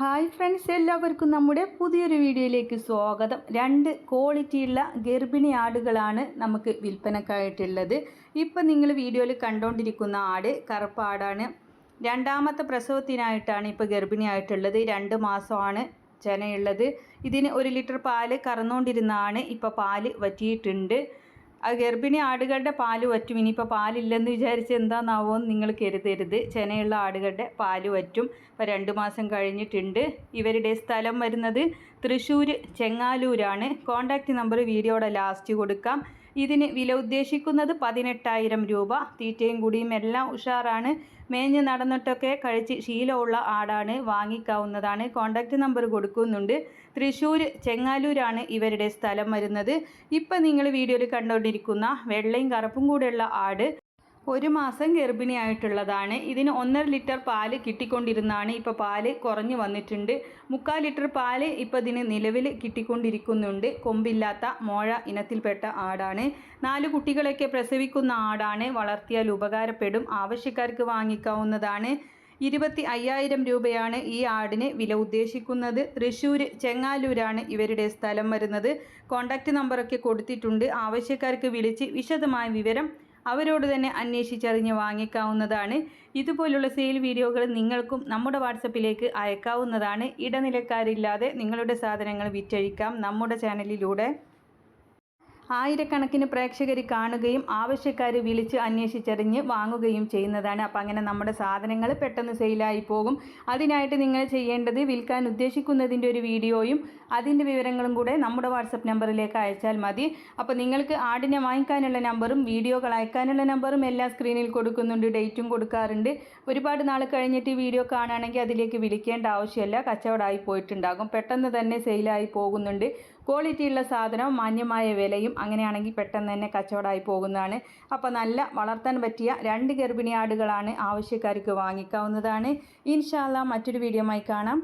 Hi friends എല്ലാവർക്കും നമ്മുടെ പുതിയൊരു വീഡിയോയിലേക്ക് സ്വാഗതം. രണ്ട് ക്വാളിറ്റിയുള്ള ഗർഭിണി ആടുകളാണ് നമുക്ക് വിൽപ്പനക്കായിട്ടുള്ളത്. ഇപ്പം നിങ്ങൾ വീഡിയോയിൽ കണ്ടുകൊണ്ടിരിക്കുന്ന ആട് കറുപ്പ് ആടാണ് രണ്ടാമത്തെ പ്രസവത്തിനായിട്ടാണ് ഇപ്പോൾ ഗർഭിണിയായിട്ടുള്ളത് രണ്ട് മാസമാണ് ചെനയുള്ളത്. ഇതിന് ഒരു ലിറ്റർ പാൽ കറന്നുകൊണ്ടിരുന്നാണ് ഇപ്പോൾ പാൽ വറ്റിയിട്ടുണ്ട്. ആ ഗർഭിണി ആടുകളുടെ പാൽ വറ്റും. ഇനിയിപ്പോൾ പാലില്ലെന്ന് വിചാരിച്ച് എന്താണെന്നാവോ എന്ന് നിങ്ങൾ കരുതരുത്. ചെനയുള്ള ആടുകളുടെ പാൽ വറ്റും. ഇപ്പോൾ രണ്ട് മാസം കഴിഞ്ഞിട്ടുണ്ട്. ഇവരുടെ സ്ഥലം വരുന്നത് തൃശ്ശൂർ ചെങ്ങാലൂരാണ്. കോൺടാക്റ്റ് നമ്പർ വീഡിയോയുടെ ലാസ്റ്റ് കൊടുക്കാം. ഇതിന് വില ഉദ്ദേശിക്കുന്നത് പതിനെട്ടായിരം രൂപ. തീറ്റയും കുടിയും എല്ലാം ഉഷാറാണ്. മേഞ്ഞ് നടന്നിട്ടൊക്കെ കഴിച്ച് ശീലമുള്ള ആടാണ് വാങ്ങിക്കാവുന്നതാണ്. കോൺടാക്റ്റ് നമ്പർ കൊടുക്കുന്നുണ്ട്. തൃശ്ശൂർ ചെങ്ങാലൂരാണ് ഇവരുടെ സ്ഥലം വരുന്നത്. ഇപ്പം നിങ്ങൾ വീഡിയോയിൽ കണ്ടുകൊണ്ടിരിക്കുന്ന വെള്ളയും കറുപ്പും കൂടെയുള്ള ആട് ഒരു മാസം ഗർഭിണിയായിട്ടുള്ളതാണ്. ഇതിന് ഒന്നര ലിറ്റർ പാൽ കിട്ടിക്കൊണ്ടിരുന്നാണ് ഇപ്പോൾ പാൽ കുറഞ്ഞു വന്നിട്ടുണ്ട്. മുക്കാൽ ലിറ്റർ പാൽ ഇപ്പോൾ ഇതിന് നിലവിൽ കിട്ടിക്കൊണ്ടിരിക്കുന്നുണ്ട്. കൊമ്പില്ലാത്ത മോഴ ഇനത്തിൽപ്പെട്ട ആടാണ്. നാല് കുട്ടികളൊക്കെ പ്രസവിക്കുന്ന ആടാണ്. വളർത്തിയാൽ ഉപകാരപ്പെടും. ആവശ്യക്കാർക്ക് വാങ്ങിക്കാവുന്നതാണ്. ഇരുപത്തി അയ്യായിരം രൂപയാണ് ഈ ആടിന് വില ഉദ്ദേശിക്കുന്നത്. തൃശ്ശൂർ ചെങ്ങാലൂരാണ് ഇവരുടെ സ്ഥലം വരുന്നത്. കോൺടാക്റ്റ് നമ്പറൊക്കെ കൊടുത്തിട്ടുണ്ട്. ആവശ്യക്കാർക്ക് വിളിച്ച് വിശദമായ വിവരം അവരോട് തന്നെ അന്വേഷിച്ചറിഞ്ഞ് വാങ്ങിക്കാവുന്നതാണ്. ഇതുപോലുള്ള സെയിൽ വീഡിയോകൾ നിങ്ങൾക്കും നമ്മുടെ വാട്സപ്പിലേക്ക് അയക്കാവുന്നതാണ്. ഇടനിലക്കാരില്ലാതെ നിങ്ങളുടെ സാധനങ്ങൾ വിറ്റഴിക്കാം നമ്മുടെ ചാനലിലൂടെ ആയിരക്കണക്കിന് പ്രേക്ഷകർ കാണുകയും ആവശ്യക്കാർ വിളിച്ച് അന്വേഷിച്ചറിഞ്ഞ് വാങ്ങുകയും ചെയ്യുന്നതാണ്. അപ്പോൾ അങ്ങനെ നമ്മുടെ സാധനങ്ങൾ പെട്ടെന്ന് സെയിലായി പോകും. അതിനായിട്ട് നിങ്ങൾ ചെയ്യേണ്ടത് വിൽക്കാൻ ഉദ്ദേശിക്കുന്നതിന്റെ ഒരു വീഡിയോയും അതിന്റെ വിവരങ്ങളും കൂടെ നമ്മുടെ വാട്സപ്പ് നമ്പറിലേക്ക് അയച്ചാൽ മതി. അപ്പോൾ നിങ്ങൾക്ക് ആടിനെ വാങ്ങിക്കാനുള്ള നമ്പറും വീഡിയോകൾ അയക്കാനുള്ള നമ്പറും എല്ലാം സ്ക്രീനിൽ കൊടുക്കുന്നുണ്ട് ഡേറ്റും കൊടുക്കാറുണ്ട്. ഒരുപാട് നാൾ കഴിഞ്ഞിട്ട് വീഡിയോ കാണുകയാണെങ്കിൽ അതിലേക്ക് വിളിക്കേണ്ട ആവശ്യമില്ല. കച്ചവടമായി പോയിട്ടുണ്ടാകും. പെട്ടെന്ന് തന്നെ സെയിലായി പോകുന്നുണ്ട്. ക്വാളിറ്റിയുള്ള സാധനം മാന്യമായ വിലയും അങ്ങനെയാണെങ്കിൽ പെട്ടെന്ന് തന്നെ കച്ചവടമായി പോകുന്നതാണ്. അപ്പോൾ നല്ല വളർത്താൻ പറ്റിയ രണ്ട് ഗർഭിണി ആടുകളാണ് ആവശ്യക്കാർക്ക് വാങ്ങിക്കാവുന്നതാണ്. ഇൻഷാല്ല മറ്റൊരു വീഡിയോമായി കാണാം.